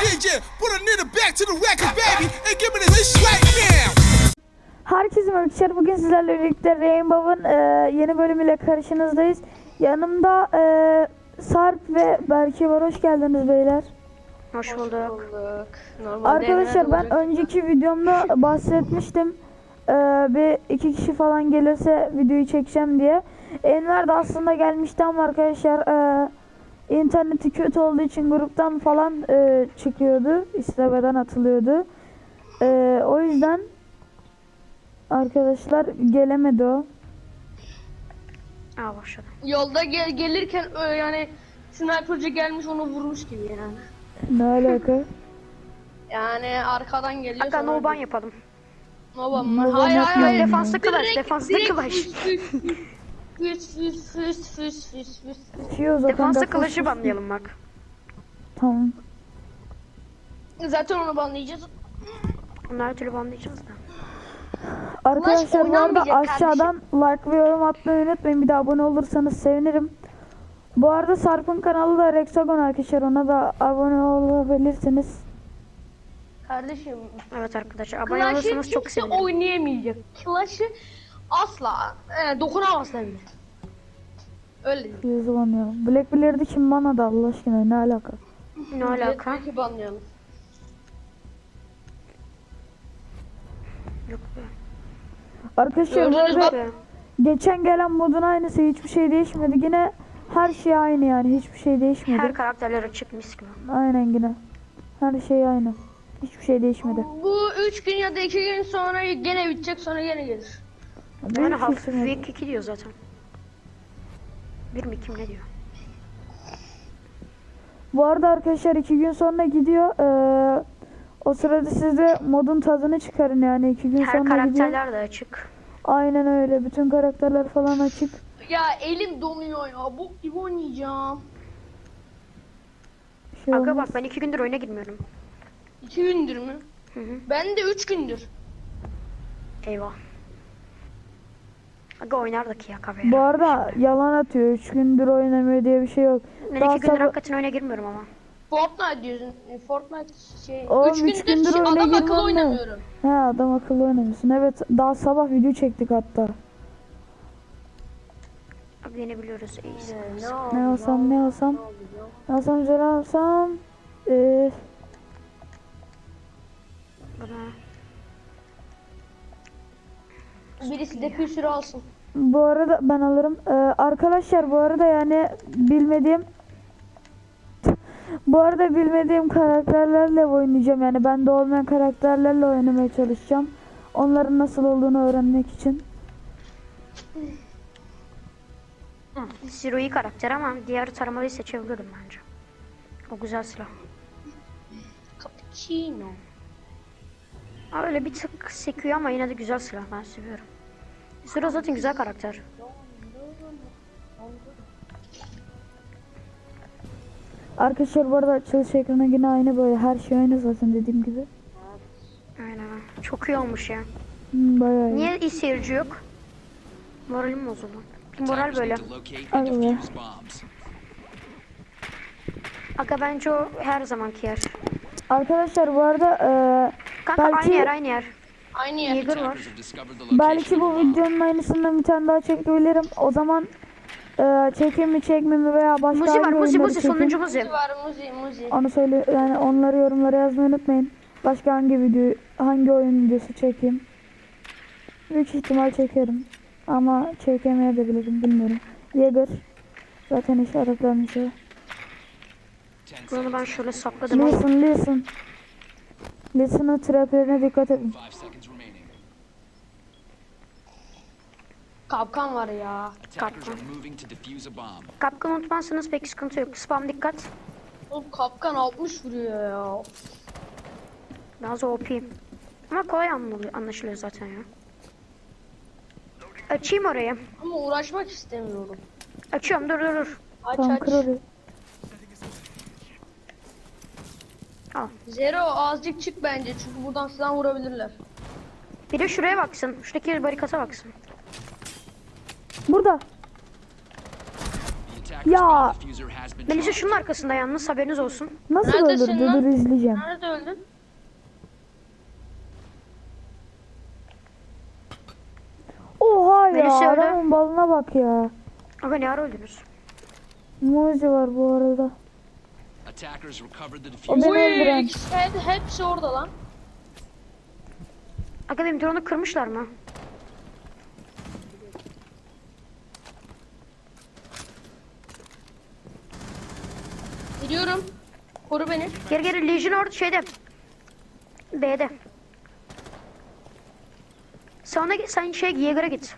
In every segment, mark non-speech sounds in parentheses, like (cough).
DJ, put a nigga back to the record, baby, and give me this right now. Herkese merhaba arkadaşlar. Bugün sizlerle birlikte Rainbow'un e, yeni bölümüyle karşınızdayız. Yanımda e, Sarp ve Berke var. Hoş geldiniz beyler. Hoş bulduk. Arkadaşlar ben önceki videomda bahsetmiştim. E, bir iki kişi falan gelirse videoyu çekeceğim diye. Enver de aslında gelmişti ama arkadaşlar e, interneti kötü olduğu için gruptan falan e, çıkıyordu. İstemeden atılıyordu. E, o yüzden arkadaşlar gelemedi o. Aa başladı. Yolda gel gelirken ö, yani sniperci gelmiş onu vurmuş gibi yani. Ne alaka? (laughs) Yani arkadan geliyor. Aga sonra- no ban yapalım. Nova mı? Hayır hayır hayır. Defansta kılaç, defansta kılaç. Füs füs füs füs füs füs füs. Şey zaten defans- kılıcı banlayalım bak. Tamam. Zaten onu banlayacağız. Onu her türlü banlayacağız da. Arkadaşlar bu arada oynanmayacak aşağıdan like ve yorum atmayı unutmayın. Bir de abone olursanız sevinirim. Bu arada Sarp'ın kanalı da Rexagon arkadaşlar. Ona da abone olabilirsiniz. Kardeşim. Evet arkadaşlar abone Clash'ı olursanız çok kimse sevinirim. oynayamayacak. Clash'ı asla e, dokunamazlar bile. Öyle değil. Yüzü banıyorum. Black Blair'de kim bana da Allah aşkına ne alaka? Ne alaka? Belki banlayalım. Yok be. Arkadaşlar bu Gördünüz arada Be. geçen gelen modun aynısı. Hiçbir şey değişmedi. Yine her şey aynı yani. Hiçbir şey değişmedi. Her karakterler açık mis gibi. Aynen yine. Her şey aynı. Hiçbir şey değişmedi. Bu 3 gün ya da 2 gün sonra gene bitecek sonra gene gelir. Yani hafif week 2 diyor zaten. Bir mi kim ne diyor? Bu arada arkadaşlar iki gün sonra gidiyor. Ee, o sırada siz de modun tadını çıkarın yani iki gün Her sonra gidiyor. karakterler de açık. Aynen öyle. Bütün karakterler falan açık. Ya elim donuyor ya. Bu gibi oynayacağım. Şey Aga olmaz. bak ben iki gündür oyuna girmiyorum. 2 gündür mü? Hı hı. Ben de 3 gündür. Eyvah. Aga oynardık ya Bu kafeye. arada yalan atıyor. Üç gündür oynamıyor diye bir şey yok. Ben Daha iki gündür sabah- hakikaten oyuna girmiyorum ama. Fortnite diyorsun. E, Fortnite şey. Oğlum, 3 üç gündür, gündür şey- oyuna adam akıllı oynamıyorum. He adam akıllı oynamıyorsun. Evet daha sabah video çektik hatta. Abi yine biliyoruz. iyiyiz. Ne alsam ne alsam. Ne alsam güzel alsam. Ee, Bana Birisi de bir sürü alsın. bu arada ben alırım. Ee, arkadaşlar bu arada yani bilmediğim bu arada bilmediğim karakterlerle oynayacağım. Yani bende olmayan karakterlerle oynamaya çalışacağım. Onların nasıl olduğunu öğrenmek için. Zero iyi karakter ama diğer taramayı seçebilirim bence. O güzel silah. Cappuccino. Öyle bir tık sekiyor ama yine de güzel silah ben seviyorum. Zero zaten güzel karakter. Arkadaşlar bu arada açılış ekranı yine aynı böyle. Her şey aynı zaten dediğim gibi. Aynen. Çok iyi olmuş ya. Hmm, bayağı iyi. Niye iyi seyirci yok? Moralim bozuldu. Moral böyle. Be. Aga bence o her zamanki yer. Arkadaşlar bu arada eee, Kanka Belki- aynı yer aynı yer. Aynı yer. Yeager var. belki bu videonun aynısından bir tane daha çekebilirim. O zaman eee çekeyim mi çekmeyeyim mi veya başka Muzi var hangi Muzi oyunları Muzi çekeyim? sonuncu Muzi. Muzi var muzi muzi. Onu söyle yani onları yorumlara yazmayı unutmayın. Başka hangi video hangi oyun videosu çekeyim? Büyük ihtimal çekerim. Ama çekemeyebilirim bilmiyorum. Yeager zaten işaretlenmiş o. Bunu ben şöyle sakladım. Listen listen. Listen'ın traplerine dikkat edin. Kapkan var ya. Kapkan. Kapkan unutmazsanız pek sıkıntı yok. Spam dikkat. Oğlum kapkan 60 vuruyor ya. Daha zor OP. Ama kolay anlaşılıyor zaten ya. Açayım orayı. Ama uğraşmak istemiyorum. Açıyorum dur dur dur. Aç Tamam aç. Zero azıcık çık bence çünkü buradan sizden vurabilirler. Bir de şuraya baksın. Şuradaki barikata baksın. Burada. Ya Melisa şunun arkasında yalnız haberiniz olsun. nasıl Neredesin öldürdü? lan? Dur izleyeceğim. Nerede öldün? Oha ya Melisa öldü. adamın balına bak ya. Aga ne ara öldünüz? Muzi var bu arada. Attackers recovered the O beni öldüren. Hep- hepsi orada lan. Aga benim drone'u kırmışlar mı? Gidiyorum. Koru beni. Geri geri Legion orada şeyde. B'de. Sana git sen şey Yeager'a git.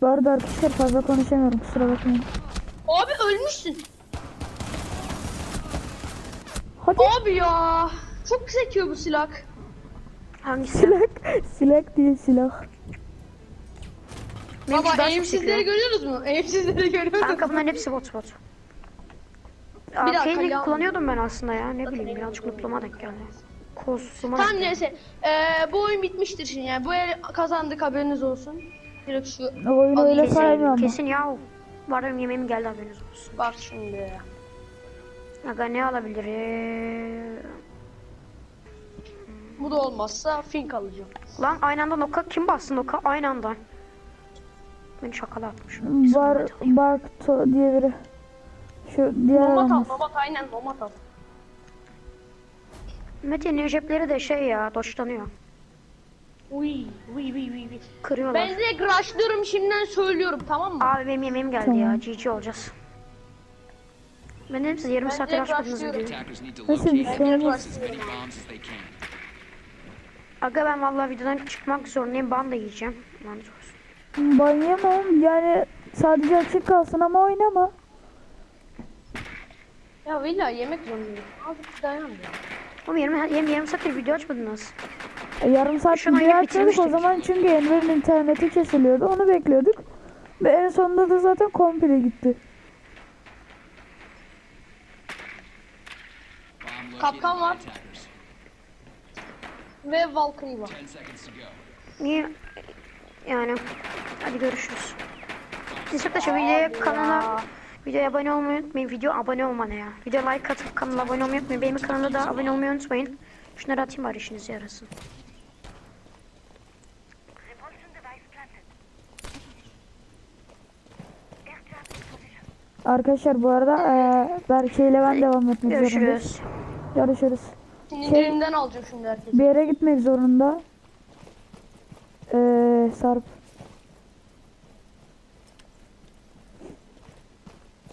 Bu arada arkadaşlar fazla konuşamıyorum kusura bakmayın. Abi ölmüşsün. Hadi Abi ya. Çok sekiyor bu silah. Hangisi? silah. Silah değil silah. Benimki Baba eğimsizleri görüyoruz mu? Eğimsizleri görüyoruz Kanka bunların hepsi bot bot. Bir dakika, ya. kullanıyordum ben aslında ya. Ne bileyim birazcık mutluma denk geldi. Kostuma geldi. neyse. Ee, bu oyun bitmiştir şimdi yani. Bu el kazandık haberiniz olsun. Direkt şu Oyunu öyle saymıyor ama. kesin ya. Var benim yemeğim geldi haberiniz olsun. bak şimdi. Aga ne alabilirim? Bu da olmazsa fink alacağım. Lan aynı anda noka kim bastı noka aynı anda. Beni şakala atmış. Bar Barkto diye biri. Şu diğer Nomat al, nomat aynen nomat al. Mete'nin cepleri de şey ya doşlanıyor. Uy, uy, uy, uy, uy. Kırıyorlar. Ben direkt rushlıyorum şimdiden söylüyorum tamam mı? Abi benim yemeğim geldi ya. GG olacağız. Ben dedim size yarım Ben saat direkt uğraşmadınız rushlıyorum. videoyu. Nasıl bir şey. Aga ben vallahi videodan çıkmak zorundayım. Ban da yiyeceğim. Lanet olsun. Ben yemem yani sadece açık kalsın ama oynama. Ya illa yemek zorundayım. Azıcık dayan ya. Oğlum yarım, yarım, yarım saattir video açmadınız. E, yarım saat video açmadık o zaman çünkü Enver'in interneti kesiliyordu onu bekliyorduk. Ve en sonunda da zaten komple gitti. Bomb located Kapkan var. Ve Valkyrie var. 10 seconds to go. Niye? Yani. Hadi görüşürüz. Siz arkadaşlar videoya kanala videoya abone olmayı unutmayın. Video abone olma ne ya? Video like atıp kanala abone olmayı unutmayın. Benim kanala da abone olmayı unutmayın. Şunları atayım bari işinize yarasın. Arkadaşlar bu arada e, Berke ile ben devam etmek zorundayız. Görüşürüz. Görüşürüz. Sinirlerimden alacağım şimdi herkesi. Bir yere gitmek zorunda. Ee, Sarp.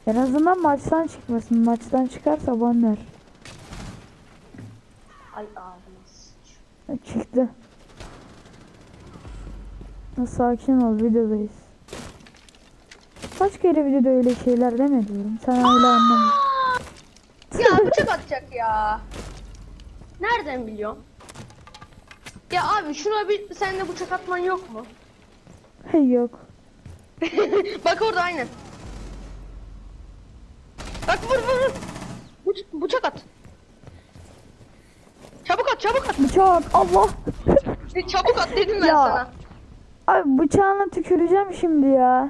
En azından maçtan çıkmasın. Maçtan çıkarsa banner. Ay. Ha, Çıktı. Sakin ol videodayız. Kaç kere videoda öyle şeyler deme diyorum. Sen öyle anlama. Ya bıçak atacak ya. Nereden biliyorsun? Ya abi şuna bir sen de bıçak atman yok mu? Yok. (laughs) Bak orada aynen. Bak vur vur vur. Bıç- bıçak at. Çabuk at çabuk at. Bıçak Allah. Çabuk at dedim ben Ya. sana. Abi bıçağına tüküreceğim şimdi ya.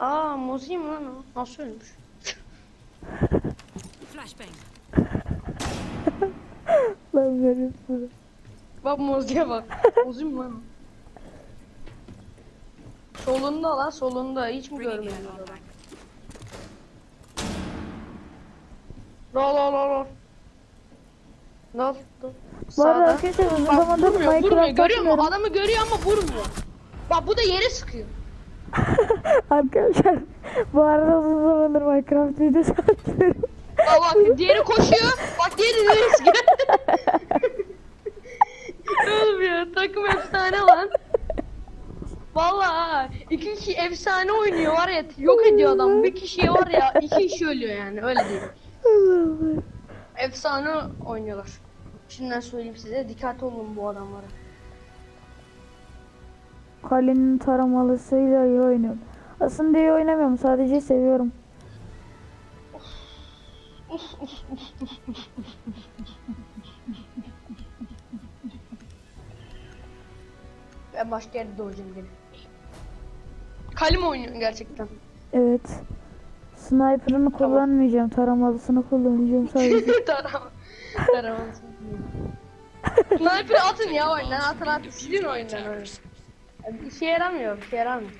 Aa Mozi mi lan o? Nasıl ölmüş? (laughs) Lan verin bunu. Bak Mozi'ye bak. Mozi mi lan o? Solunda lan solunda hiç mi görmedin adamı? Lol lol lol lol. Lol lol. Bu arada arkadaşlar uzun Bak zamandır vurmuyor, vurmuyor. Minecraft Görüyor musun? Adamı görüyor ama vurmuyor. Bak bu da yere sıkıyor. (laughs) Arkadaşlar bu arada uzun zamandır Minecraft videosu atmıyorum. Bak bak (laughs) diğeri koşuyor. Bak diğeri sıkıyor. Oğlum ya takım efsane lan. Vallahi iki kişi efsane oynuyor var ya yok ediyor adam. Bir kişiye var ya iki kişi ölüyor yani öyle değil. Efsane oynuyorlar. Şimdiden söyleyeyim size dikkat olun bu adamlara. Kalenin taramalısıyla iyi oynuyorum. Aslında iyi oynamıyorum sadece seviyorum. Ben başka yerde doğacağım gene. Kalim oynuyor gerçekten. Evet. Sniper'ını kullanmayacağım. Taramalısını kullanacağım sadece. (laughs) Tarama. Tarama. Sniper'ı atın ya oyundan. Atın atın. Silin oyundan oyunu. Bir işe yaramıyor. Bir şey yaramıyor.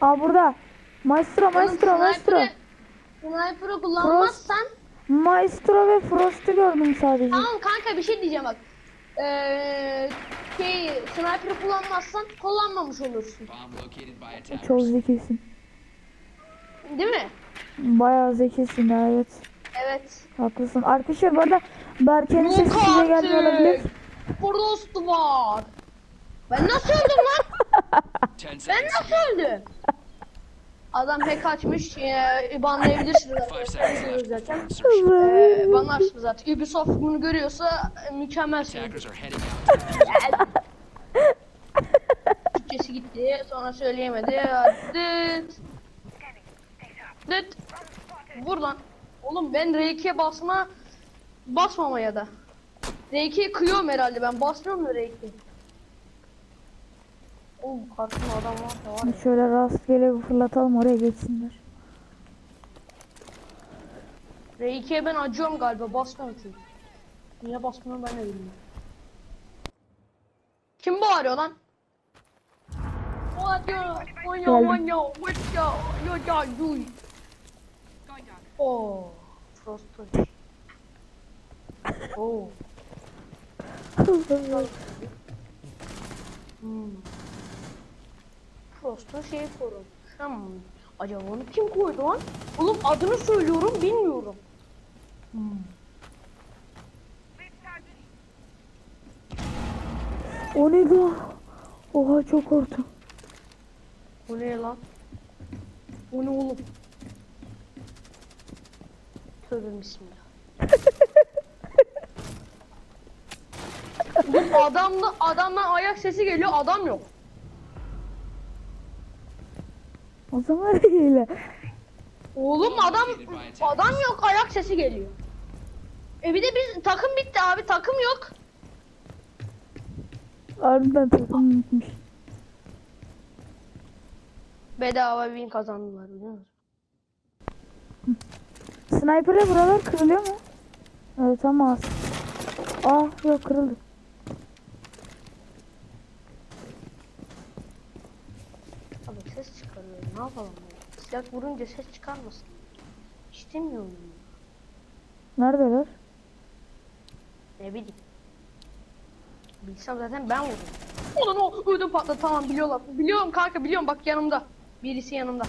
Aa burada. Maestro, Maestro, Maestro. Sniper'ı- Sniper'ı kullanmazsan Maestro ve Frost'u gördüm sadece. Tamam kanka bir şey diyeceğim bak. Ee, şey sniper'ı kullanmazsan kullanmamış olursun. Bomb located by attackers. Çok zekisin. Değil mi? Bayağı zekisin ya, evet. Evet. Haklısın. Arkadaşlar bu arada Berke'nin sesi size gelmiyor olabilir. artık. Frost var. Ben nasıl öldüm lan? Ben nasıl öldüm? Adam hack açmış. E, banlayabilirsiniz arkadaşlar. zaten. insertion. E, banlarsınız zaten. Ubisoft bunu görüyorsa e, out. (laughs) Türkçesi gitti. Sonra söyleyemedi. Dıt. Dıt. Vur lan. Oğlum ben R2'ye basma basmamaya da. R2'ye kıyıyorum herhalde ben basmıyorum da R2. Oğlum karşımda adam var da var ya. Şöyle rastgele bir fırlatalım oraya geçsinler. R2'ye ben acıyorum galiba basmıyorum çünkü. Niye basmıyorum ben de bilmiyorum. Kim bağırıyor lan? What yo, what yo, what yo, what yo, yo, yo. Oh, Frost Punch. Oh. (laughs) Hmm. Frost'un şeyi korum. Hmm. Acaba onu kim koydu lan? Oğlum adını söylüyorum bilmiyorum. O ne lan? Oha çok korktum. O ne lan? O ne oğlum? Tövbe bismillah. (laughs) Oğlum adamla adamdan ayak sesi geliyor adam yok. O zaman (laughs) hile. Oğlum adam adam yok ayak sesi geliyor. E bir de biz takım bitti abi takım yok. Harbiden takım bitmiş. Bedava win kazandılar biliyor musun? Sniper'le buralar kırılıyor mu? Evet ama az. Ah yok kırıldı. Abi ses çıkarıyor ne yapalım ya? Silah vurunca ses çıkarmasın. İstemiyorum. Neredeler? Ne bileyim. Bilsem zaten ben vurdum. Ulan o ödüm patladı tamam biliyorlar. Biliyorum kanka biliyorum bak yanımda. Birisi yanımda.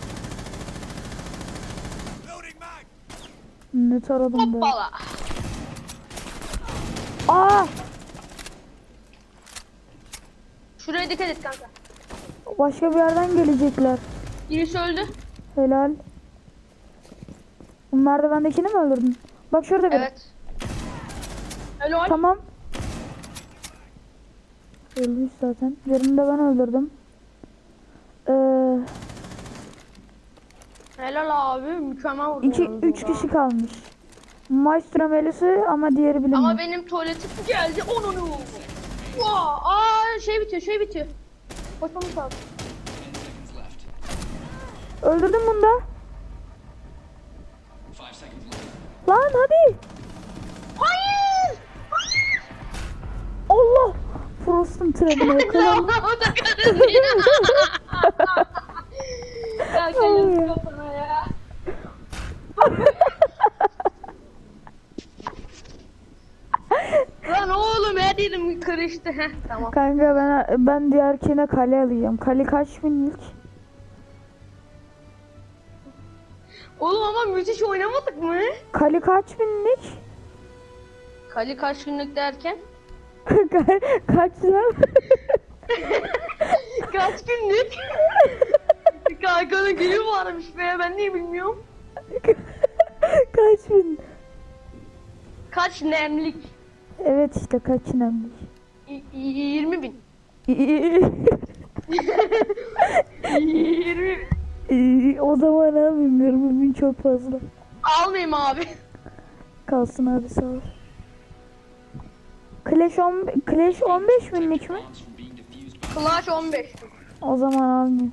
Ne taradım be. Hoppala. Aa! Şuraya dikkat et kanka. Başka bir yerden gelecekler. Birisi öldü. Helal. Bu merdivendekini mi öldürdün? Bak şurada biri. Evet. Helal. Tamam. Ölmüş zaten. Birini de ben öldürdüm. Ee, Helal abi mükemmel vurdun. iki, yalnız üç orada. kişi kalmış. Maestro Melis'i ama diğeri bilinmiyor. Ama benim tuvaletim geldi. Onu ne oldu? Aa şey bitiyor şey bitiyor. Koşmamız lazım. Öldürdüm bunu da. Lan hadi. Hayır! Allah. Frost'un trenine (laughs) yakalandım. o da karısı ya. (laughs) ya kayın kafana ya. (laughs) Lan oğlum her yerim karıştı. Heh, tamam. Kanka ben ben diğerkine kale alacağım. Kale kaç binlik? Ama müthiş oynamadık mı? Kale kaç binlik? Kali kaç günlük derken? (laughs) kaç lira? (laughs) Kaç günlük? (laughs) Kankanın günü varmış be ben niye bilmiyorum. kaç bin? Kaç nemlik? Evet işte kaç binlik? Y- y- 20 bin. 20 o zaman abi bilmiyorum bin çok fazla. Almayayım abi. Kalsın abi sağ ol. Clash, on, Clash 15 binlik mi? Clash 15. O zaman almayayım.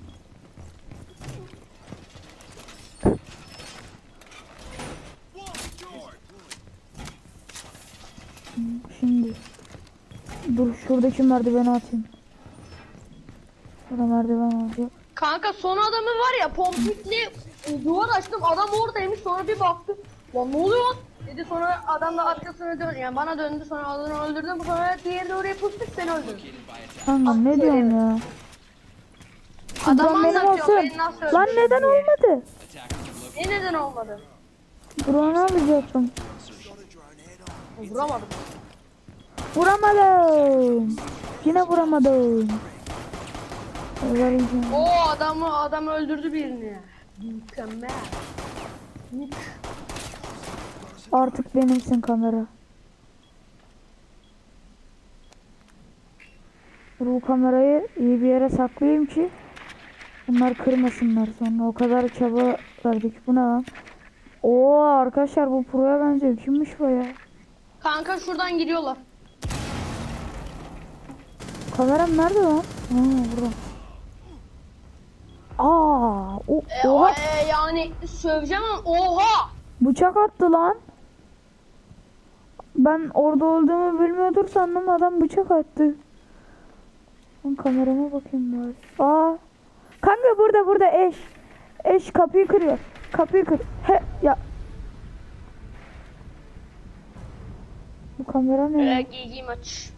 Şimdi dur şuradaki merdiveni atayım. Burada merdiven olacak. Kanka son adamı var ya pompikle duvar açtım adam oradaymış sonra bir baktım. Lan ne oluyor lan? Dedi sonra adam da arkasına dön yani bana döndü sonra adamı öldürdüm sonra diğeri de oraya pusmuş beni öldürdü. Kanka ne diyorsun ya? Adam benim olsun. Lan neden diye. olmadı? Ne neden olmadı? Drone'u alacaktım. Vuramadım. Vuramadım. Yine vuramadım. O adamı adam öldürdü birini. Mükemmel. Mük. Artık benimsin kamera. Bu kamerayı iyi bir yere saklayayım ki bunlar kırmasınlar sonra o kadar çaba verdik bu ne lan? Oo arkadaşlar bu proya benziyor kimmiş bu ya? Kanka şuradan giriyorlar. Kameram nerede lan? Ha burada. O, E, oha e, yani söveceğim ama oha. bıçak attı lan. Ben orada olduğumu bilmiyordur sandım adam bıçak attı. Ben kamerama bakayım bari. Aa. Kanka burada burada eş. Eş kapıyı kırıyor. Kapıyı kır. He ya. Bu kamera ne? E, GG maç.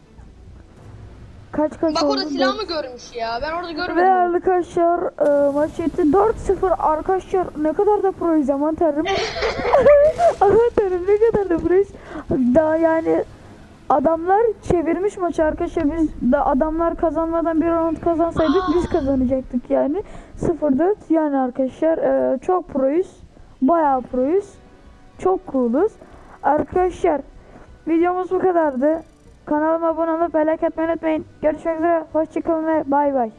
Kaç kaç Bak oldu? orada silah mı görmüş ya? Ben orada Ve görmedim. arkadaşlar e, maç etti 4-0 arkadaşlar ne kadar da proyuz aman tanrım. (laughs) aman tanrım ne kadar da proyuz. Daha yani adamlar çevirmiş maçı arkadaşlar biz de adamlar kazanmadan bir round kazansaydık biz kazanacaktık yani 0-4 yani arkadaşlar e, çok proyuz bayağı proyuz çok cooluz arkadaşlar videomuz bu kadardı kanalıma abone olup like atmayı unutmayın. Görüşmek üzere. Hoşçakalın ve bay bay